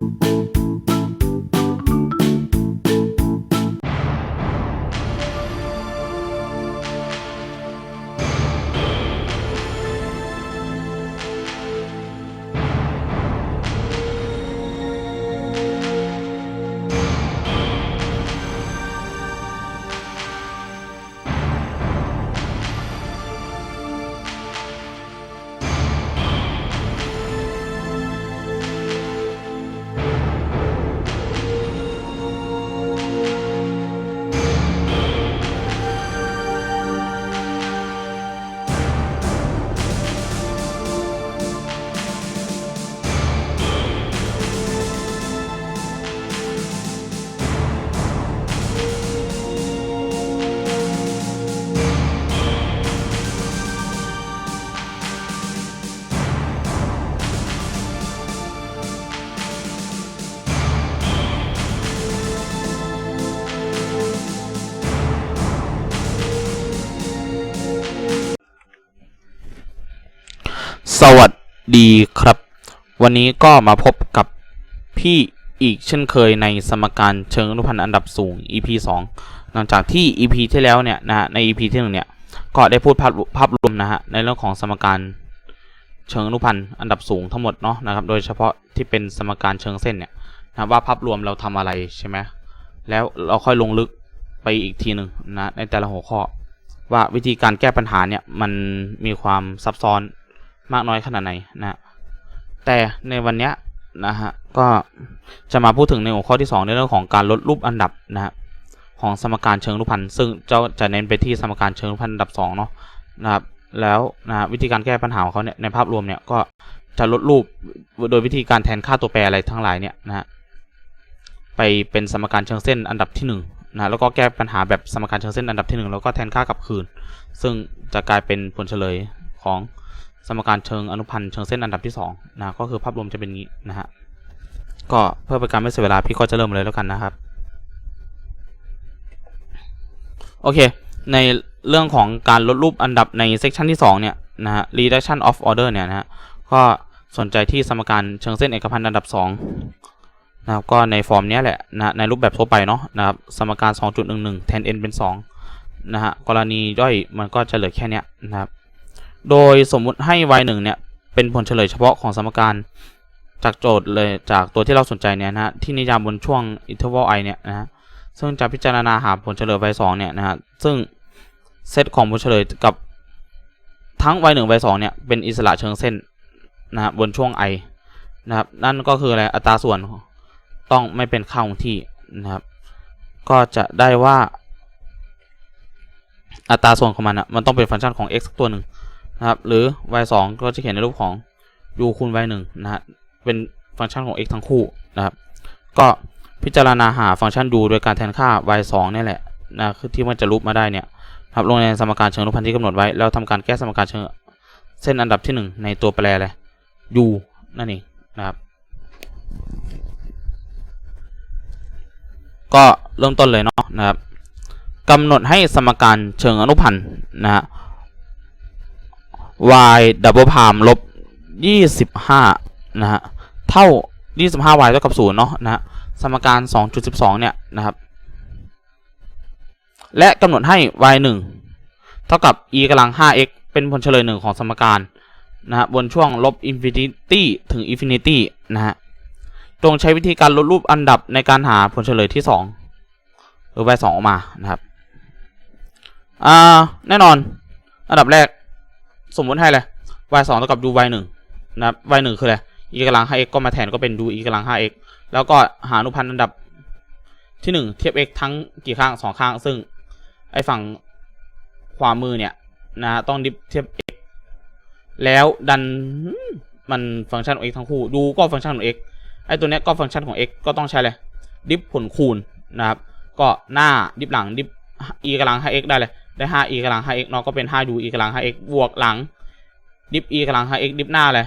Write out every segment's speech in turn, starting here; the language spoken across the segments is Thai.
ส ดีครับ วันนี้ก็มาพบกับพี่อีกเช่นเคยในสมการเชิงอนุพันธ์อันดับสูง EP 2 หลังจากที่ EP ที่แล้วเนี่ยนะใน EP ที่หนึ่งเนี่ยก็ได้พูดภาพภาพรวมนะฮะในเรื่องของสมการเชิงอนุพันธ์อันดับสูงทั้งหมดเนาะนะครับ โดยเฉพาะที่เป็นสมการเชิงเส้นเนี่ยนะว่าภาพรวมเราทำอะไรใช่ไหมแล้วเราค่อยลงลึกไปอีกทีหนึ่งนะในแต่ละหัวข้อ ว่าวิธีการแก้ปัญหาเนี่ยมันมีความซับซ้อน มากน้อยขนาดไหนนะแต่ในวันนี้นะฮะก็จะมาพูดถึงในหัวข้อที่ 2 ในเรื่องของการลดรูปอันดับนะฮะของสมการเชิงรูปพันธ์ซึ่งเจ้าจะเน้นไปที่สมการเชิงรูปพันธ์อันดับ2เนาะนะครับแล้วนะฮะวิธีการแก้ปัญหาของเขาเนี่ยในภาพรวมเนี่ยก็จะลดรูปโดยวิธีการแทนค่าตัวแปรอะไรทั้งหลายเนี่ยนะฮะไปเป็นสมการเชิงเส้นอันดับที่1นะแล้วก็แก้ปัญหาแบบสมการเชิงเส้นอันดับที่ 1 แล้วก็แทนค่ากลับคืน ซึ่งจะกลายเป็นผลเฉลยของ สมการเชิงอนุพันธ์เชิงเส้นอันดับที่2นะก็คือภาพรวมจะเป็นงี้นะฮะก็เพื่อเป็นการไม่เสียเวลาพี่ก็จะเริ่มเลยแล้วกันนะครับ โอเค ในเรื่องของการลดรูปอันดับในเซกชันที่ 2 เนี่ยนะฮะ reduction of order เนี่ยนะฮะก็สนใจที่สมการเชิงเส้นเอกพันธ์อันดับ 2 นะครับก็ในฟอร์มนี้แหละนะในรูปแบบทั่วไปเนาะนะครับสมการ 2.11 แทน n เป็น 2 นะฮะกรณีย่อยมันก็จะเหลือแค่นี้นะครับ โดยสมมุติให้ y 1เนี่ย เป็นผลเฉลยเฉพาะของสมการจากโจทย์เลยจากตัวที่เราสนใจเนี่ยนะฮะที่นิยามบนช่วง interval i เนี่ยนะฮะซึ่งจะพิจารณาหาผลเฉลย y 2เนี่ยนะฮะซึ่งเซตของผลเฉลยกับทั้ง y 1 y 2เนี่ยเป็นอิสระเชิงเส้นนะฮะบนช่วง i นะครับนั่นก็คืออะไรอัตราส่วนต้องไม่เป็นค่าคงที่นะครับ ก็จะได้ว่าอัตราส่วนของมันอะมันต้องเป็นฟังก์ชันของ x สักตัวหนึ่ง นะครับ หรือ y 2ก็จะเขียนในรูปของ u คูณ y 1นะฮะเป็นฟังก์ชันของ x ทั้งคู่นะครับ ก็พิจารณาหาฟังก์ชัน u โดยการแทนค่า y 2นี่แหละนะคือที่มันจะรูปมาได้เนี่ยครับลงในสมการเชิงรูปพันธ์ที่กำหนดไว้แล้วทำการแก้สมการเชิงเส้นอันดับที่ 1 ในตัวแปรเลย u นั่นเองนะครับ ก็เริ่มต้นเลยเนาะนะครับกำหนดให้สมการเชิงอนุพันธ์นะฮะ y ดับเบิลพามลบยี่สิบห้านะฮะเท่ายี่สิบห้า y เท่ากับศูนย์เนาะนะฮะสมการสองจุดสิบสองเนี่ยนะครับและกำหนดให้ y หนึ่งเท่ากับ e กำลังห้า x เป็นผลเฉลยหนึ่งของสมการนะฮะบนช่วงลบอินฟินิตี้ถึงอินฟินิตี้นะฮะจงใช้วิธีการลดรูปอันดับในการหาผลเฉลยที่สองหรือ y สองออกมานะครับ อ่า แน่นอน อันดับแรก สมมติให้เลย y 2เท่ากับ u y 1นะครับ y 1คืออะไร e กำลัง 5x ก็มาแทนก็เป็น u e กำลัง 5x แล้วก็หาอนุพันธ์อันดับที่ 1 เทียบ x ทั้งกี่ข้าง2ข้าง ซึ่งไอฝั่งขวามือเนี่ยนะต้องดิฟเทียบ x แล้วดันมันฟังก์ชันของ x ทั้งคู่ดูก็ฟังก์ชันของ x ไอตัวเนี้ยก็ฟังก์ชันของ x ก็ต้องใช้เลยดิฟผลคูณนะครับ ก็หน้าดิฟหลังดิฟ e กำลัง 5x ได้เลย ได้ 5e กำลัง 5x เนาะก็เป็น 5u e กำลัง 5x บวกหลังดิฟ e กำลัง 5x ดิฟหน้าเลย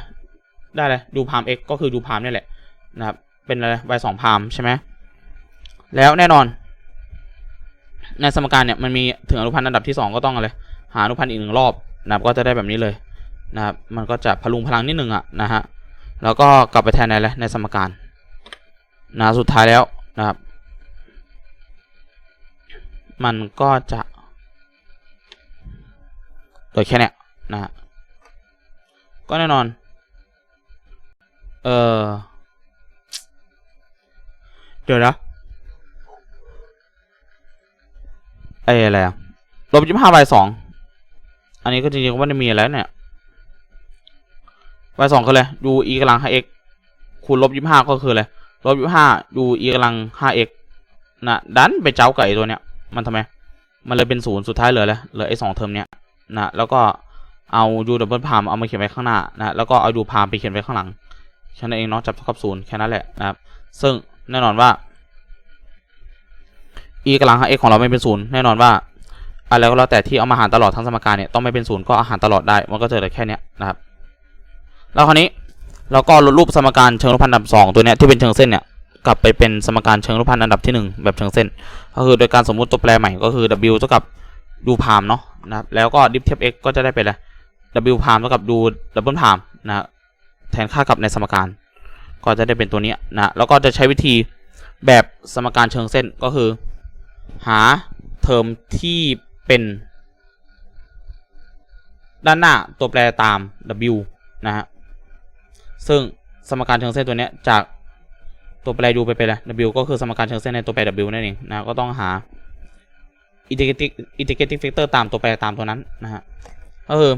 ได้เลยดูพาม x ก็คือดูพามนี่แหละนะครับเป็นอะไร y 2พามใช่ไหมแล้วแน่นอน ในสมการเนี่ยมันมีถึงอนุพันธ์อันดับที่ 2 ก็ต้องอะไรหาอนุพันธ์อีกหนึ่งรอบนะครับก็จะได้แบบนี้เลยนะครับมันก็จะพลุงพลังนิดนึงอะนะฮะแล้วก็กลับไปแทนในอะไรในสมการนะสุดท้ายแล้วนะครับ มันก็จะ เหลือแค่เนี้ยนะฮะก็แน่นอน เออเดี๋ยวนะไอ้อะไรอะลบยี่สิบห้าบสองอันนี้ก็จริงๆก็ไม่ได้มีอะไรเนี่ยบสองคืออะไรดู e กำลัง 5x คูณลบยี่สิบห้าก็คืออะไรลบยี่สิบห้าดู e กำลัง 5x นะดันไปเจ้ากับไอ้ตัวเนี้ยมันทำไม มันเลยเป็นศูนย์สุดท้ายเหลือเลยเหลือไอ้สองเทอมเนี้ย นะแล้วก็เอา u ดับเบิลพามเอามาเขียนไว้ข้างหน้านะแล้วก็เอา u พามไปเขียนไว้ข้างหลังแค่นั้นเองเนาะจับเท่ากับศูนย์แค่นั้นแหละนะครับ ซึ่งแน่นอนว่า e กำลัง 5x ของเราไม่เป็นศูนย์แน่นอนว่าอะไรก็แล้วแต่ที่เอามาหารตลอดทั้งสมการเนี่ยต้องไม่เป็นศูนย์ก็อาหารตลอดได้มันก็เจะเหลือแค่เนี้ยนะครับ แล้วคราวนี้เราก็ลดรูปสมการเชิงรูปพันธ์อันดับสองตัวเนี้ยที่เป็นเชิงเส้นเนี่ยกลับไปเป็นสมการเชิงรูปพันธ์อันดับที่หนึ่งแบบเชิงเส้น ก็คือโดยการสมมุติตัวแปรใหม่ก็คือ w เท่ากับ u พามเนาะ นะครับ แล้วก็ดิฟเทียบ x ก็จะได้เป็นอะไร w พามเท่ากับ u ดับเบิลพามนะแทนค่ากับในสมการ ก็จะได้เป็นตัวนี้นะแล้วก็จะใช้วิธีแบบสมการเชิงเส้นก็คือ หาเทอมที่เป็น ด้านหน้าตัวแปรตาม w นะฮะซึ่งสมการเชิงเส้นตัวนี้จากตัวแปร u ไปเป็นอะไร w ก็คือสมการเชิงเส้นในตัวแปร w นั่นเองนะก็ต้องหา integrating integrating factor ตามตัวแปรตามตัวนั้นนะฮะก็คือ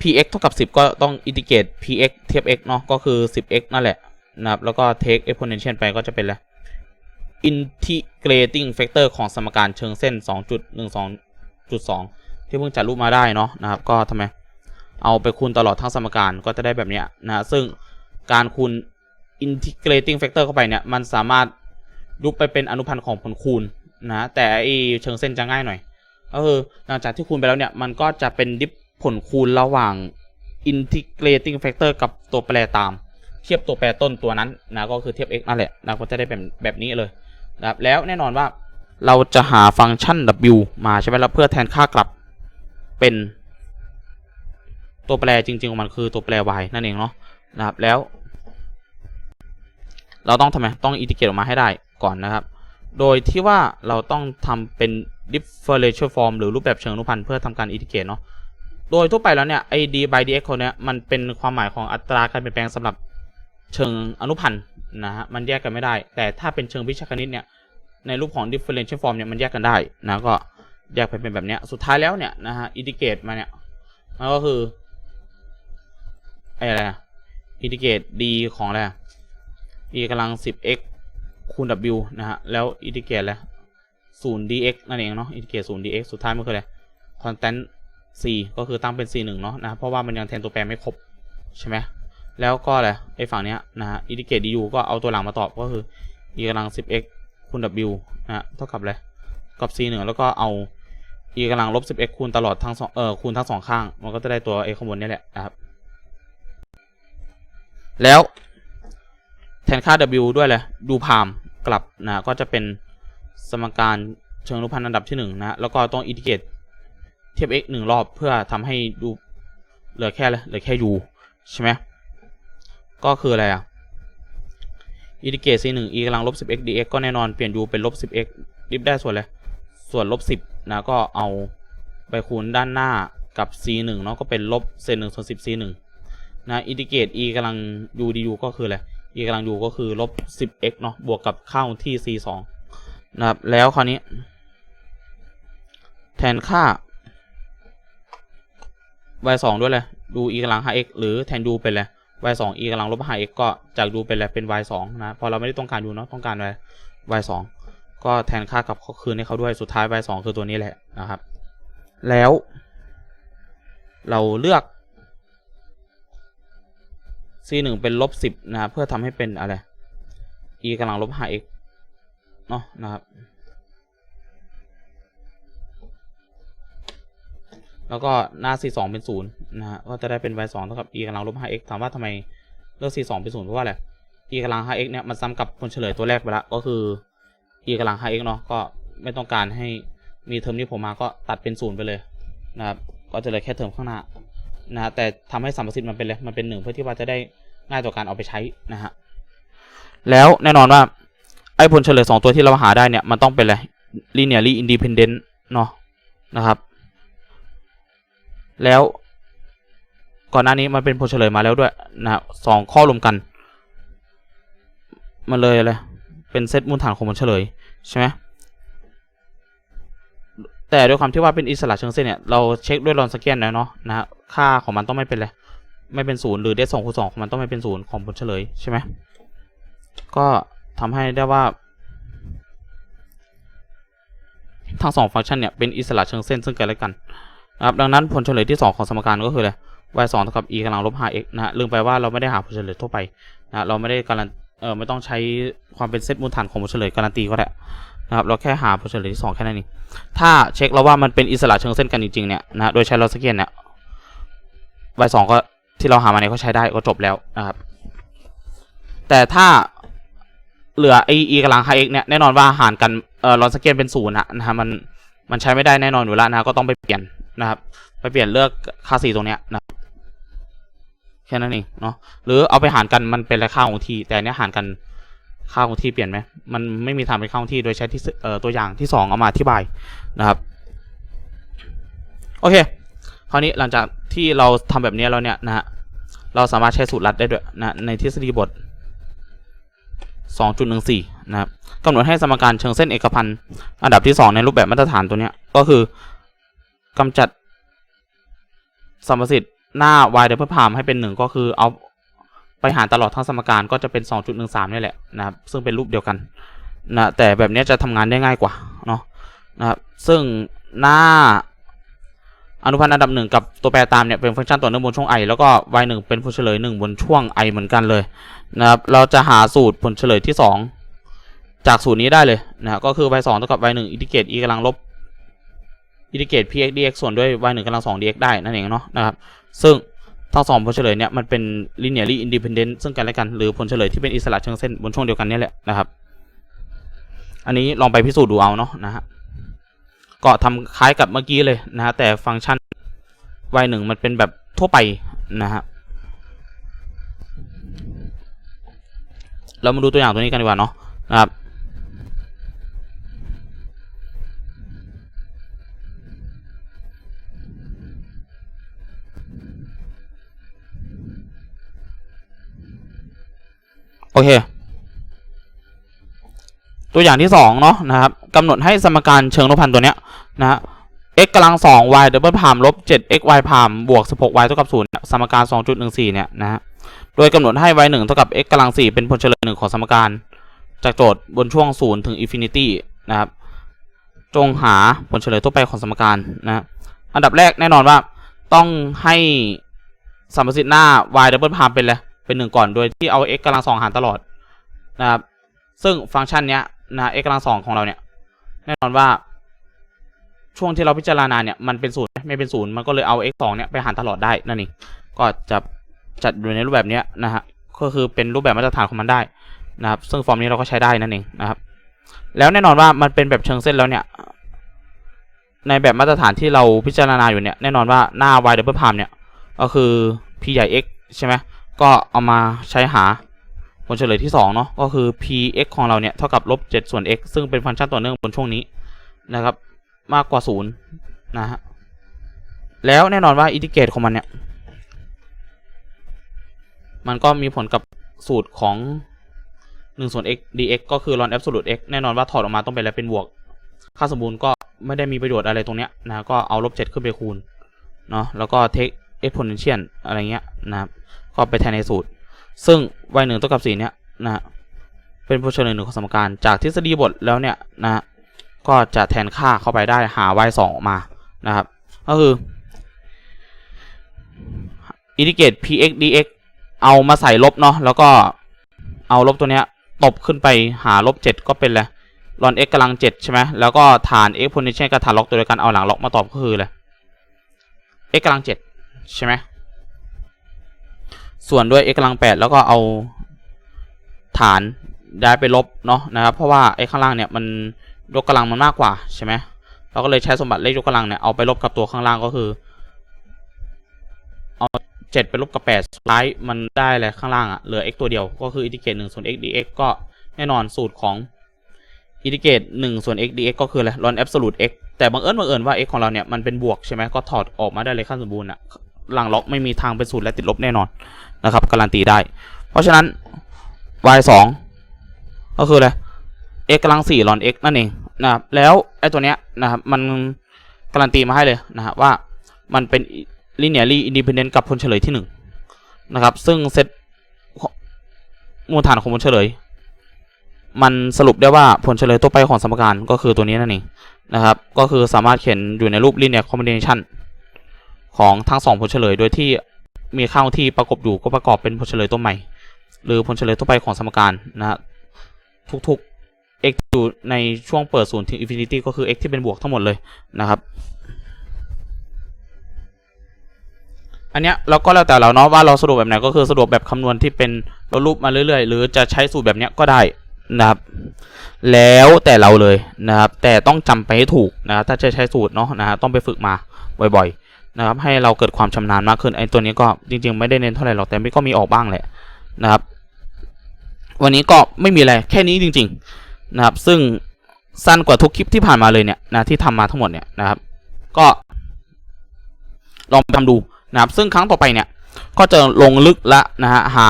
px เท่ากับ 10 ก็ต้อง integrate px เทียบ x เนาะก็คือ 10x นั่นแหละนะครับแล้วก็ take exponential ไปก็จะเป็นอะไร integrating factor ของสมการเชิงเส้น 2.12.2 ที่เพิ่งจัดรูปมาได้เนาะนะครับ ก็ทำไม เอาไปคูณตลอดทั้งสมการก็จะได้แบบเนี้ยนะซึ่งการคูณ integrating factor เข้าไปเนี่ย มันสามารถ ยุบไปเป็นอนุพันธ์ของผลคูณนะแต่ไอเชิงเส้นจะง่ายหน่อยก็คือหลังจากที่คูณไปแล้วเนี่ยมันก็จะเป็นดิฟผลคูณระหว่าง integrating factor กับตัวแปรตาม เทียบตัวแปรต้นตัวนั้นนะก็คือเทียบ x นั่นแหละนะก็จะได้เป็นแบบนี้เลยนะครับแล้วแน่นอนว่าเราจะหาฟังก์ชัน w มาใช่ไหมแล้วเพื่อแทนค่ากลับเป็นตัวแปรจริงๆของมันคือตัวแปร y นั่นเองเนาะนะครับแล้ว เราต้องทำไมต้องอินทิเกรตออกมาให้ได้ ก่อนนะครับ โดยที่ว่าเราต้องทำเป็น differential form หรือรูปแบบเชิงอนุพันธ์เพื่อทำการอินทิเกรตเนาะ โดยทั่วไปแล้วเนี่ยไอ้ d by dx คนเนี้ยมันเป็นความหมายของอัตราการเปลี่ยนแปลงสำหรับเชิงอนุพันธ์นะฮะ มันแยกกันไม่ได้ แต่ถ้าเป็นเชิงวิชาคณิตเนี่ย ในรูปของ differential form เนี่ยมันแยกกันได้นะก็แยกไปเป็นแบบเนี้ยสุดท้ายแล้วเนี่ยนะฮะอินทิเกรตมาเนี่ย มันก็คือไอ้อะไรอินทิเกรต d ของอะไร e กำลัง 10x คูณ w นะฮะ แล้วอินทิเกรตอะไร0 dx นั่นเองเนาะ อินทิเกรต0 dx สุดท้ายมันคืออะไร constant c ก็คือตั้งเป็น c 1เนาะนะ เพราะว่ามันยังแทนตัวแปรไม่ครบ ใช่ไหม แล้วก็อะไร ไอ้ฝั่งเนี้ยนะฮะ อินทิเกรต du ก็เอาตัวหลังมาตอบก็คือ e กำลัง 10x คูณ w นะฮะ เท่ากับอะไร กับ c 1แล้วก็เอา e กำลังลบ 10x คูณตลอดทั้งสองเออคูณทั้งสองข้าง มันก็จะได้ตัว a ข้างบนนี่แหละนะครับ แล้วแทนค่า w ด้วยเลยดูพาม กลับนะก็จะเป็นสมการเชิงรูปพันธ์อันดับที่หนึ่งนะแล้วก็ต้องอินทิเกรตเทียบ x หนึ่งรอบเพื่อทำให้ดูเหลือแค่เลยเหลือแค่ u ใช่ไหมก็คืออะไรอะอินทิเกรต c หนึ่ง e กำลังลบ 10x dx ก็แน่นอนเปลี่ยน u เป็นลบ 10x ดิฟได้ส่วนอะไรส่วนลบ10นะก็เอาไปคูณด้านหน้ากับ c หนึ่งเนาะก็เป็นลบเศษหนึ่งส่วน10 c หนึ่งนะอินทิเกรต e กำลัง u du ก็คืออะไร e กำลังอยู่ก็คือลบ 10x เนาะบวกกับค่าที่ c 2นะครับ แล้วคราวนี้ แทนค่า y 2ด้วยเลยดู e กำลัง 5x หรือแทน u เป็นเลย y 2 e กำลังลบ 5x ก็จาก u เป็นอะไรเป็น y 2นะพอเราไม่ได้ต้องการ u เนาะต้องการอะไร y 2ก็แทนค่ากับคืนให้เขาด้วยสุดท้าย y 2คือตัวนี้แหละนะครับ แล้ว เราเลือก c หนึ่งเป็นลบสิบนะครับเพื่อทำให้เป็นอะไร e กำลังลบ 5x เนาะนะครับ แล้วก็หน้า c สองเป็นศูนย์นะฮะก็จะได้เป็น y สองเท่ากับ e กำลังลบ 5x ถามว่าทำไมเลือก c สองเป็นศูนย์เพราะว่าอะไร e กำลัง 5x เนี่ยมันซ้ำกับผลเฉลยตัวแรกไปแล้วก็คือ e กำลัง 5x เนาะก็ไม่ต้องการให้มีเทอมนี้ผมมาก็ตัดเป็นศูนย์ไปเลยนะครับ ก็จะเหลือแค่เทอมข้างหน้า นะแต่ทำให้สัมประสิทธิ์มันเป็นเลยมันเป็นหนึ่งเพื่อที่ว่าจะได้ง่ายต่อการเอาไปใช้นะฮะแล้วแน่นอนว่าไอ้ผลเฉลยสองตัวที่เราหาได้เนี่ยมันต้องเป็นอะไร linearly independent เนาะนะครับ แล้วก่อนหน้านี้มันเป็นผลเฉลยมาแล้วด้วยนะฮะสองข้อรวมกัน มันเลยอะไรเป็นเซตมูลฐานของผลเฉลยใช่ไหม แต่ด้วยความที่ว่าเป็นอิสระเชิงเส้นเนี่ยเราเช็คด้วยลอนสแกนแล้วเนาะนะฮะค่าของมันต้องไม่เป็นอะไรไม่เป็นศูนย์หรือเดสองคูณสองของมันต้องไม่เป็นศูนย์ของผลเฉลยใช่ไหมก็ทำให้ได้ว่า ทั้งสองฟังก์ชันเนี่ยเป็นอิสระเชิงเส้นซึ่งกันและกันนะครับดังนั้นผลเฉลยที่ 2 ของสมการก็คืออะไร y 2เท่ากับ e กำลังลบ 5x นะฮะลืมไปว่าเราไม่ได้หาผลเฉลยทั่วไปนะเราไม่ได้การันเออไม่ต้องใช้ความเป็นเซตมูลฐานของผลเฉลยการันตีก็ได้ นะครับเราแค่หาผลเฉลยที่2แค่นั้นเองถ้าเช็คแล้วว่ามันเป็นอิสระเชิงเส้นกันจริงๆเนี่ยนะโดยใช้ลอสเกียนเนี่ย y 2ก็ที่เราหามาเนี่ยก็ใช้ได้ก็จบแล้วนะครับ แต่ถ้าเหลือไอ e กำลัง 5x เอกเนี่ยแน่นอนว่าหารกันเอ่อลอสเกนเป็นศูนย์ะนะฮะมันมันใช้ไม่ได้แน่นอนอยู่แล้วนะก็ต้องไปเปลี่ยนนะครับ ไปเปลี่ยนเลือกค่าสีตรงเนี้ยนะแค่นั้นเองเนาะหรือเอาไปหารกันมันเป็นราคาของทีแต่เนี้ยหารกัน ค่าของที่เปลี่ยนไหมมันไม่มีทางเป็นค่าของที่โดยใช้ที่เอ่อตัวอย่างที่สองเอามาอธิบายนะครับ โอเค คราวนี้หลังจากที่เราทำแบบนี้แล้วเนี่ยนะฮะเราสามารถใช้สูตรลัดได้ด้วยนะในทฤษฎีบท 2.14 นะครับกำหนดให้สมการเชิงเส้นเอกพันธ์อันดับที่ 2 ในรูปแบบมาตรฐานตัวเนี้ยก็คือกำจัดสมสิทธิ์หน้า y เด p พามให้เป็น 1 ก็คือเอา ไปหารตลอดทั้งสมการก็จะเป็น 2.13นี่แหละนะครับซึ่งเป็นรูปเดียวกันนะแต่แบบนี้จะทำงานได้ง่ายกว่าเนาะนะครับซึ่งหน้าอนุพันธ์อันดับหนึ่งกับตัวแปรตามเนี่ยเป็นฟังก์ชันต่อเนื่องบนช่วง i แล้วก็ y 1เป็นผลเฉลย 1 บนช่วง i เหมือนกันเลยนะครับเราจะหาสูตรผลเฉลยที่ 2 จากสูตรนี้ได้เลยนะก็คือ y 2เท่ากับ y 1อินทิเกรต e กำลังลบอินทิเกรต px dx ส่วนด้วย y 1กำลัง2 dx ได้นั่นเองเนาะนะครับซึ่ง ทั้งสองผลเฉลยเนี่ยมันเป็น linearly independent ซึ่งกันและกัน หรือผลเฉลยที่เป็นอิสระเชิงเส้นบนช่วงเดียวกันนี่แหละนะครับ อันนี้ลองไปพิสูจน์ดูเอาเนาะนะฮะก็ทำคล้ายกับเมื่อกี้เลยนะฮะแต่ฟังก์ชัน y 1มันเป็นแบบทั่วไปนะฮะเรามาดูตัวอย่างตัวนี้กันดีกว่าเนาะนะครับ โอเค ตัวอย่างที่สองเนาะนะครับกำหนดให้สมการเชิงลบพันตัวเนี้ยนะฮะ x กำลังสอง y ดับเบิลพามลบเจ็ด x y พามบวกสิบก y เท่ากับศูนย์สมการสองจุดหนึ่งสี่เนี่ยนะฮะ โดยกำหนดให้ y 1เท่ากับ x กำลัง4เป็นผลเฉลยหนึ่งของสมการ จากโจทย์บนช่วง 0 ถึง infinity นะครับ จงหาผลเฉลยทั่วไปของสมการนะอันดับแรกแน่นอนว่าต้องให้สมสิทธิ์หน้า y double prime เป็นเลย เป็นหนึ่งก่อนโดยที่เอา x กำลังสองหารตลอดนะครับซึ่งฟังก์ชันเนี้ยนะ x กำลังสองของเราเนี่ยแน่นอนว่า ช่วงที่เราพิจารณาเนี่ยมันเป็นศูนย์ไม่เป็นศูนย์มันก็เลยเอา x สองเนี่ยไปหารตลอดได้นั่นเองก็จะจัดอยู่ในรูปแบบนี้นะฮะก็คือเป็นรูปแบบมาตรฐานของมันได้นะครับซึ่งฟอร์มนี้เราก็ใช้ได้นั่นเองนะครับ แล้วแน่นอนว่ามันเป็นแบบเชิงเส้นแล้วเนี่ย ในแบบมาตรฐานที่เราพิจารณาอยู่เนี่ยแน่นอนว่าหน้า y double prime เนี่ยก็คือ p ใหญ่ x ใช่ไหม ก็เอามาใช้หาผลเฉลยที่ 2 เนาะก็คือ p x ของเราเนี่ย เท่ากับลบ7ส่วน x ซึ่งเป็นฟังก์ชันต่อเนื่องบนช่วงนี้นะครับ มากกว่า 0 นะฮะ แล้วแน่นอนว่าอินทิเกรตของมันเนี่ย มันก็มีผลกับสูตรของ1ส่วน x dx ก็คือ ln absolute x แน่นอนว่าถอดออกมาต้องเป็นอะไรเป็นบวก ค่าสมบูรณ์ก็ไม่ได้มีประโยชน์อะไรตรงเนี้ยนะก็เอาลบ7ขึ้นไปคูณเนาะแล้วก็ take exponential อะไรเงี้ยนะครับ ก็ไปแทนในสูตร ซึ่ง y 1เท่ากับ4เนี้ยนะฮะเป็นผลเฉลยหนึ่งของสมการ จากทฤษฎีบทแล้วเนี่ยนะฮะก็จะแทนค่าเข้าไปได้หา y 2ออกมานะครับ ก็คืออินทิเกรต px dx เอามาใส่ลบเนาะแล้วก็เอาลบตัวเนี้ยตบขึ้นไปหาลบเจ็ดก็เป็นเลยลอน x กำลังเจ็ดใช่ไหมแล้วก็ฐาน exponential กับฐานล็อกตัวเดียวกันเอาหลังล็อกมาตอบก็คือเลย x กำลังเจ็ดใช่ไหม ส่วนด้วย x กำลังแปดแล้วก็เอาฐานย้ายไปลบเนาะนะครับ เพราะว่า x ข้างล่างเนี่ยมันยกกำลังมันมากกว่าใช่ไหมเราก็เลยใช้สมบัติเลขยกกำลังเนี่ยเอาไปลบกับตัวข้างล่างก็คือเจ็ดไปลบกับแปดสุดท้ายมันได้อะไรข้างล่างอะเหลือ x ตัวเดียวก็คืออินทิเกรตหนึ่งส่วน x dx ก็แน่นอนสูตรของอินทิเกรตหนึ่งส่วน x dx ก็คืออะไรลอนแอบสูตร x แต่บังเอิญบังเอิญว่า x ของเราเนี่ยมันเป็นบวกใช่ไหมก็ถอดออกมาได้เลยขั้นสมบูรณ์อะหลังล็อกไม่มีทางเป็นศูนย์และติดลบแน่นอน นะครับการันตีได้ เพราะฉะนั้น y สองก็คืออะไร x กำลังสี่ลอน x นั่นเองนะครับแล้วไอ้ตัวเนี้ยนะครับมันการันตีมาให้เลยนะครับว่ามันเป็น linearly independent กับผลเฉลยที่หนึ่งนะครับซึ่งเซตมูลฐานของผลเฉลย มันสรุปได้ว่าผลเฉลยตัวไปของสมการก็คือตัวนี้นั่นเองนะครับก็คือสามารถเขียนอยู่ในรูป linear combination ของทั้งสองผลเฉลยโดยที่ มีค่าที่ประกบอยู่ก็ประกอบเป็นผลเฉลยตัวใหม่ หรือผลเฉลยตัวไปของสมการนะฮะทุกๆ x อยู่ในช่วงเปิดศูนย์ถึง infinity ก็คือ x ที่เป็นบวกทั้งหมดเลยนะครับ อันเนี้ยเราก็แล้วแต่เราเนาะว่าเราสะดวกแบบไหนก็คือสะดวกแบบคำนวณที่เป็นลดรูปมาเรื่อยๆ หรือจะใช้สูตรแบบเนี้ยก็ได้นะครับ แล้วแต่เราเลยนะครับ แต่ต้องจำไปให้ถูกนะครับถ้าจะใช้สูตรเนาะนะฮะต้องไปฝึกมาบ่อยๆ นะครับ ให้เราเกิดความชำนาญมากขึ้นไอ้ตัวนี้ก็จริง ๆ ไม่ได้เน้นเท่าไหร่หรอกแต่ไม่ก็มีออกบ้างแหละนะครับ วันนี้ก็ไม่มีอะไรแค่นี้จริง ๆนะครับ ซึ่งสั้นกว่าทุกคลิปที่ผ่านมาเลยเนี่ยนะที่ทำมาทั้งหมดเนี่ยนะครับ ก็ ลองไปทำดูนะครับ ซึ่งครั้งต่อไปเนี่ย ก็จะลงลึกละนะฮะหา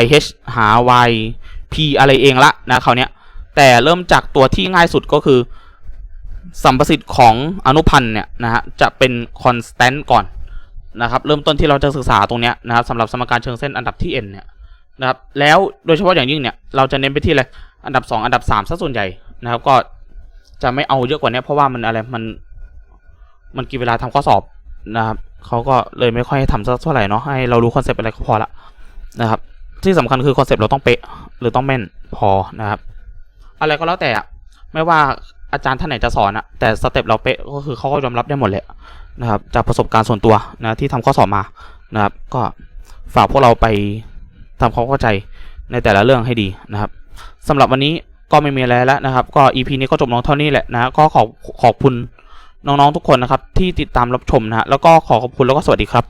YH หา YP อะไรเองละนะคราวเนี้ยแต่เริ่มจากตัวที่ง่ายสุดก็คือ สัมประสิทธิ์ของอนุพันธ์เนี่ยนะฮะจะเป็น constant ก่อนนะครับเริ่มต้นที่เราจะศึกษาตรงเนี้ยนะครับสำหรับสมการเชิงเส้นอันดับที่ n เนี่ยนะครับแล้วโดยเฉพาะอย่างยิ่งเนี่ยเราจะเน้นไปที่อะไรอันดับ 2 อันดับ3ซะส่วนใหญ่นะครับก็จะไม่เอาเยอะกว่านี้เพราะว่ามันอะไรมันมันกินเวลาทำข้อสอบนะครับเขาก็เลยไม่ค่อยให้ทำสักเท่าไหร่เนาะให้เรารู้คอนเซปต์อะไรก็พอละนะครับที่สำคัญคือคอนเซปต์เราต้องเป๊ะหรือต้องแม่นพอนะครับอะไรก็แล้วแต่อะไม่ว่า อาจารย์ท่านไหนจะสอนอะแต่สเต็ปเราเป๊ะก็คือเขาก็ยอมรับได้หมดเลยนะครับ จากประสบการณ์ส่วนตัวนะที่ทำข้อสอบมานะครับ ก็ฝากพวกเราไปทำความเข้าใจในแต่ละเรื่องให้ดีนะครับสำหรับวันนี้ก็ไม่มีอะไรแล้วนะครับ ก็ EP นี้ก็จบลงเท่านี้แหละนะก็ขอบขอบคุณน้องๆทุกคนนะครับ ที่ติดตามรับชมนะฮะแล้วก็ขอขอบคุณแล้วก็สวัสดีครับ